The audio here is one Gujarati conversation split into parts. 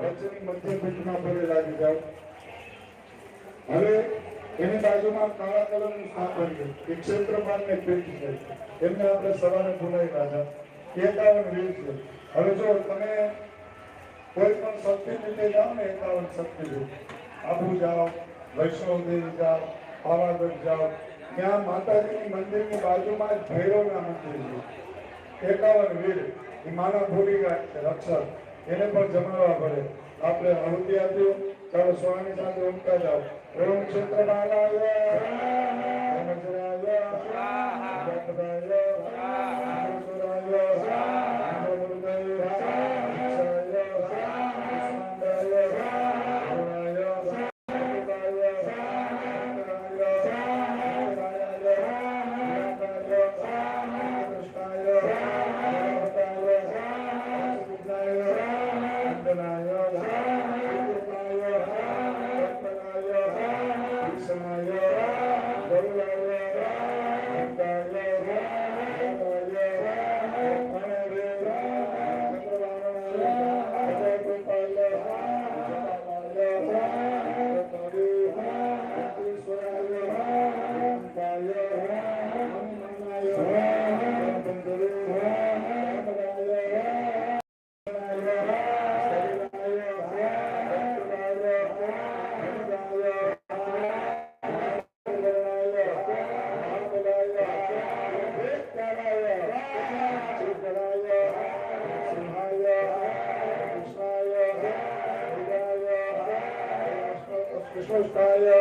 વચ્ચેની એકાવન વીર છે. હવે જાઓ ને એકાવન જાઓ, વૈષ્ણવ દેવી જાઓ, પાવાગઢ જાઓ, ત્યાં માતાજીની મંદિરની બાજુમાં જ ભૈરવના મંદિર છે. એકાવન વીર, એ માના ભૂલી ગયા છે રક્ષક એને પણ જમાડવા પડે. આપણે આહુતિ આપ્યું ચાલો સ્વામી સાથે ઉમટા જાઓ. ઓમ ક્ષેત્ર બાલાય કૃષ્ણસ્કાય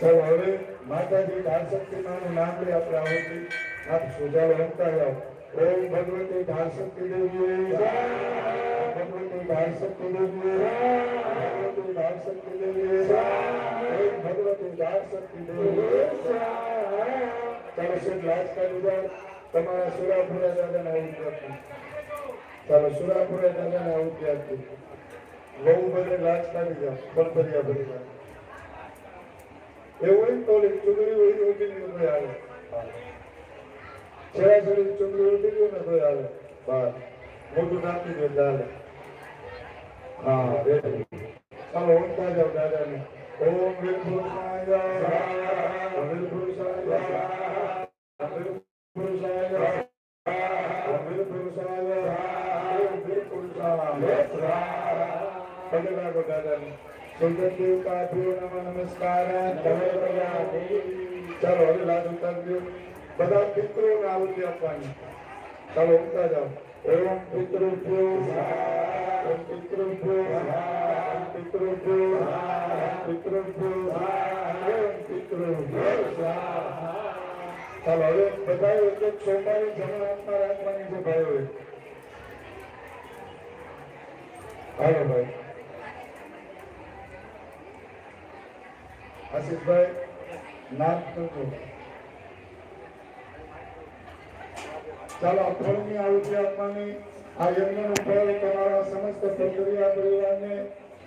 ચાલો હવે માતાજી ઢાળશક્તિ માનું નામ લઈ આપણે આવો આપ સુજાલો રમતા જાઓ ઓમ ભગવતી ઢાળશક્તિ દેવી ભગવતી ઢાળશક્તિ દેવી ભગવતી ઢાળશક્તિ દેવી ચાલો શેઠ લાજ કાઢી આવું આપી ચાલો બહુ બધે લાજ કાઢી જાઓ બળબરિયા ભરી જાઓ એવું હોય તો ચુંદડી હોય ઉઠી ગયું ભાઈ આવે છેડા છેડી ચુંદડી ઉઠી ગયું ને ભાઈ આવે બાર મોટું નાખી દે ચાલે હા ચાલો ઓમતા જાઓ દાદાને. ઓમ વીર પુરુષાય વીર પુરુષાય વીર પુરુષાય વીર પુરુષાય વીર પુરુષાય પગે લાગો દાદાને સુંદરદેવ કાપ્યો નમઃ નમસ્કાર ચાલો હવે લાજ ઉતારજો બધા પિતૃઓને આહુતિ આપવાની ચાલો ઉતા જાઓ ઓમ પિતૃભ્યો ઓમ પિતૃભ્યો પિતૃભ્યો ચાલો હવે બધા એક આપવાની આ યજ્ઞનું ફળ તમારા સમસ્ત પ્રક્રિયા પરિવારને